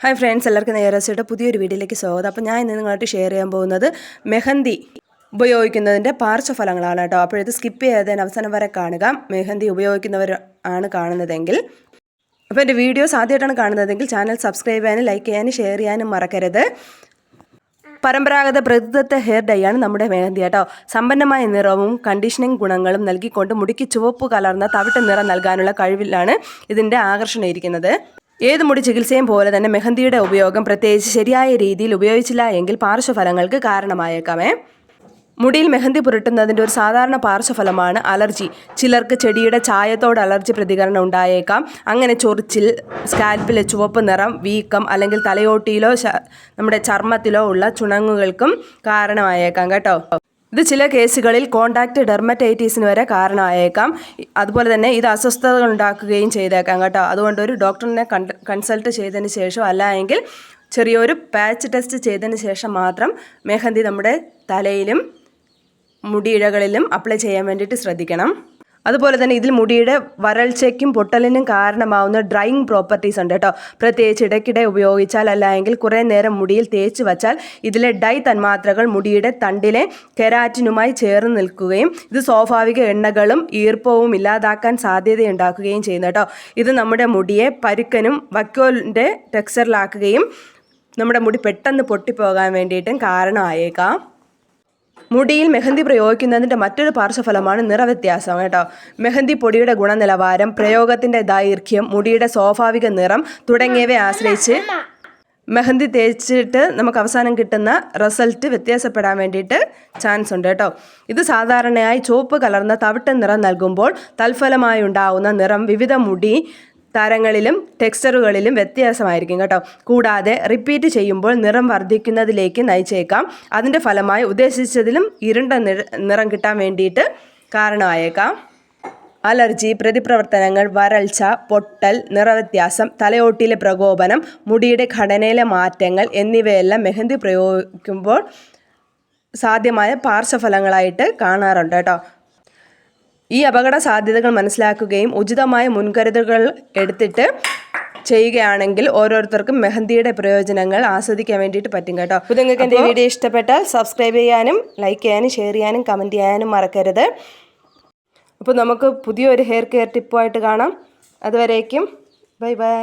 Hi friends എല്ലാവർക്കും നേരസിയുടെ പുതിയൊരു വീഡിയോയിലേക്ക് സ്വാഗതം. അപ്പോൾ ഞാൻ ഇന്ന് നിങ്ങളായിട്ട് ഷെയർ ചെയ്യാൻ പോകുന്നത് മെഹന്തി ഉപയോഗിക്കുന്നതിന്റെ പാർശ്വഫലങ്ങളാണ് കേട്ടോ. അപ്പോൾ ഇത് സ്കിപ്പ് ചെയ്യാതെ അവസാനം വരെ കാണുക. മെഹന്തി ഉപയോഗിക്കുന്നവർ ആണ് കാണുന്നതെങ്കിൽ. അപ്പോൾ എന്റെ വീഡിയോസ് ആദ്യമായിട്ടാണ് കാണുന്നതെങ്കിൽ ചാനൽ സബ്സ്ക്രൈബ് ചെയ്യാനും ലൈക്ക് ചെയ്യാനും ഷെയർ ചെയ്യാനും മറക്കരുത്. പരമ്പരാഗത പ്രകൃതത്തെ ഹെയർ ഡൈ ആണ് നമ്മുടെ മെഹന്തി കേട്ടോ. സമ്പന്നമായ നിറവും കണ്ടീഷനിങ് ഗുണങ്ങളും നൽകിക്കൊണ്ട് മുടിക്ക് ചുവപ്പ് കലർന്ന തവിട്ട് നിറം നൽകാനുള്ള കഴിവിലാണ് ഇതിന്റെ ആകർഷണം ഇരിക്കുന്നത്. ഏത് മുടി ചികിത്സയും പോലെ തന്നെ മെഹന്തിയുടെ ഉപയോഗം പ്രത്യേകിച്ച് ശരിയായ രീതിയിൽ ഉപയോഗിച്ചില്ല എങ്കിൽ പാർശ്വഫലങ്ങൾക്ക് കാരണമായേക്കാമേ. മുടിയിൽ മെഹന്തി പുരട്ടുന്നതിന്റെ ഒരു സാധാരണ പാർശ്വഫലമാണ് അലർജി. ചിലർക്ക് ചെടിയുടെ ചായത്തോട് അലർജി പ്രതികരണം ഉണ്ടായേക്കാം. അങ്ങനെ ചൊറിച്ചിൽ സ്കാൽപ്പിലെ ചുവപ്പ് നിറം വീക്കം അല്ലെങ്കിൽ തലയോട്ടിയിലോ നമ്മുടെ ചർമ്മത്തിലോ ഉള്ള ചുണങ്ങുകൾക്കും കാരണമായേക്കാം കേട്ടോ. ഇത് ചില കേസുകളിൽ കോണ്ടാക്ട് ഡെർമറ്റൈറ്റീസിന് വരെ കാരണമായേക്കാം. അതുപോലെ തന്നെ ഇത് അസ്വസ്ഥതകൾ ഉണ്ടാക്കുകയും ചെയ്തേക്കാം കേട്ടോ. അതുകൊണ്ട് ഒരു ഡോക്ടറിനെ കൺസൾട്ട് ചെയ്തതിന് ശേഷം അല്ല എങ്കിൽ ചെറിയൊരു പാച്ച് ടെസ്റ്റ് ചെയ്തതിന് ശേഷം മാത്രം മെഹന്തി നമ്മുടെ തലയിലും മുടിയിഴകളിലും അപ്ലൈ ചെയ്യാൻ വേണ്ടിയിട്ട് ശ്രദ്ധിക്കണം. അതുപോലെ തന്നെ ഇതിൽ മുടിയുടെ വരൾച്ചയ്ക്കും പൊട്ടലിനും കാരണമാവുന്ന ഡ്രൈയിങ് പ്രോപ്പർട്ടീസ് ഉണ്ട് കേട്ടോ. പ്രത്യേകിച്ച് ഇടയ്ക്കിടെ ഉപയോഗിച്ചാൽ അല്ലെങ്കിൽ കുറേ നേരം മുടിയിൽ തേച്ച് വച്ചാൽ ഇതിലെ ഡൈ തന്മാത്രകൾ മുടിയുടെ തണ്ടിലെ കെരാറ്റിനുമായി ചേർന്ന് നിൽക്കുകയും ഇത് സ്വാഭാവിക എണ്ണകളും ഈർപ്പവും ഇല്ലാതാക്കാൻ സാധ്യതയുണ്ടാക്കുകയും ചെയ്യുന്നു കേട്ടോ. ഇത് നമ്മുടെ മുടിയെ പരുക്കനും വക്കോലിന്റെ ടെക്സ്ചറിലാക്കുകയും നമ്മുടെ മുടി പെട്ടെന്ന് പൊട്ടിപ്പോകാൻ വേണ്ടിയിട്ടും കാരണമായേക്കാം. മുടിയിൽ മെഹന്തി പ്രയോഗിക്കുന്നതിന്റെ മറ്റൊരു പാർശ്വഫലമാണ് നിറവ്യത്യാസം കേട്ടോ. മെഹന്തി പൊടിയുടെ ഗുണനിലവാരം പ്രയോഗത്തിന്റെ ദൈർഘ്യം മുടിയുടെ സ്വാഭാവിക നിറം തുടങ്ങിയവയെ ആശ്രയിച്ച് മെഹന്തി തേച്ചിട്ട് നമുക്ക് അവസാനം കിട്ടുന്ന റിസൾട്ട് വ്യത്യാസപ്പെടാൻ വേണ്ടിയിട്ട് ചാൻസ് ഉണ്ട് കേട്ടോ. ഇത് സാധാരണയായി ചുവപ്പ് കലർന്ന തവിട്ട് നിറം നൽകുമ്പോൾ തൽഫലമായി ഉണ്ടാവുന്ന നിറം വിവിധ മുടി തരങ്ങളിലും ടെക്സ്ചറുകളിലും വ്യത്യാസമായിരിക്കും കേട്ടോ. കൂടാതെ റിപ്പീറ്റ് ചെയ്യുമ്പോൾ നിറം വർദ്ധിക്കുന്നതിലേക്ക് നയിച്ചേക്കാം. അതിന്റെ ഫലമായി ഉദ്ദേശിച്ചതിലും ഇരുണ്ട നിറം കിട്ടാൻ വേണ്ടിയിട്ട് കാരണമായേക്കാം. അലർജി പ്രതിപ്രവർത്തനങ്ങൾ വരൾച്ച പൊട്ടൽ നിറവ്യത്യാസം തലയോട്ടിലെ പ്രകോപനം മുടിയുടെ ഘടനയിലെ മാറ്റങ്ങൾ എന്നിവയെല്ലാം മെഹന്തി പ്രയോഗിക്കുമ്പോൾ സാധ്യമായ പാർശ്വഫലങ്ങളായിട്ട് കാണാറുണ്ട് കേട്ടോ. ഈ അപകട സാധ്യതകൾ മനസ്സിലാക്കുകയും ഉചിതമായ മുൻകരുതലുകൾ എടുത്തിട്ട് ചെയ്യുകയാണെങ്കിൽ ഓരോരുത്തർക്കും മെഹന്തിയുടെ പ്രയോജനങ്ങൾ ആസ്വദിക്കാൻ വേണ്ടിയിട്ട് പറ്റും കേട്ടോ. അപ്പോൾ നിങ്ങൾക്ക് എന്റെ വീഡിയോ ഇഷ്ടപ്പെട്ടാൽ സബ്സ്ക്രൈബ് ചെയ്യാനും ലൈക്ക് ചെയ്യാനും ഷെയർ ചെയ്യാനും കമന്റ് ചെയ്യാനും മറക്കരുത്. അപ്പോൾ നമുക്ക് പുതിയൊരു ഹെയർ കെയർ ടിപ്പുമായിട്ട് കാണാം. അതുവരേക്കും ബൈ ബൈ